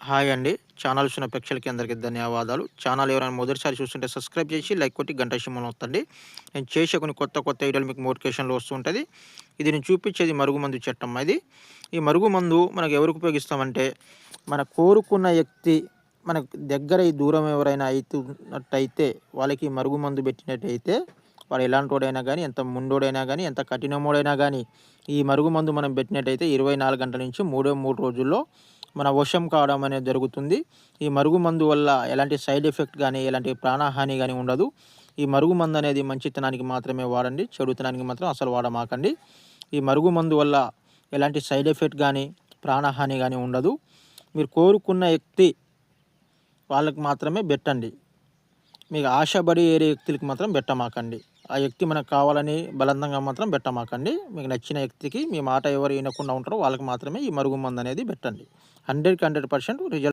Hi అండి. Channel చూసిన ప్రేక్షకులకి అందరికీ ధన్యవాదాలు. ఛానల్ ఎవరైనా మొదటిసారి చూస్తుంటే సబ్స్క్రైబ్ చేసి లైక్ కొట్టి గంట సింహం వస్తుంది నేను చేసే కొన్ని కొత్త కొత్త వీడియోలు మీకు మోటివేషన్లో వస్తుంటుంది ఇది నేను చూపించేది మరుగుమందు చట్టం ఇది. ఈ మరుగుమందు మనకు ఎవరికి ఉపయోగిస్తామంటే మన కోరుకున్న వ్యక్తి మనకు దగ్గర దూరం ఎవరైనా అవుతున్నట్టయితే వాళ్ళకి మరుగుమందు పెట్టినట్టయితే వాడు ఎలాంటి వాడైనా కానీ ఎంత ముండోడైనా కానీ ఎంత కఠినమోడైనా కానీ ఈ మరుగుమందు మనం పెట్టినట్టయితే ఇరవై నాలుగు గంటల నుంచి మూడో మూడు రోజుల్లో మన వశం కావడం అనేది జరుగుతుంది. ఈ మరుగు మందు వల్ల ఎలాంటి సైడ్ ఎఫెక్ట్ కానీ ఎలాంటి ప్రాణహాని కానీ ఉండదు. ఈ మరుగు మందు అనేది మంచితనానికి మాత్రమే వాడండి. చెడుతనానికి మాత్రం అసలు వాడమాకండి. ఈ మరుగు మందు వల్ల ఎలాంటి సైడ్ ఎఫెక్ట్ కానీ ప్రాణహాని కానీ ఉండదు. మీరు కోరుకున్న వ్యక్తి వాళ్ళకి మాత్రమే పెట్టండి. మీకు ఆశపడి ఏరే వ్యక్తులకి మాత్రం పెట్టమాకండి. ఆ వ్యక్తి మనకు కావాలని బలందంగా మాత్రం పెట్టమాకండి. మీకు నచ్చిన వ్యక్తికి మీ మాట ఎవరు వినకుండా ఉంటారో వాళ్ళకి మాత్రమే ఈ మరుగు మందు అనేది పెట్టండి. హండ్రెడ్కి హండ్రెడ్ పర్సెంట్ రిజల్ట్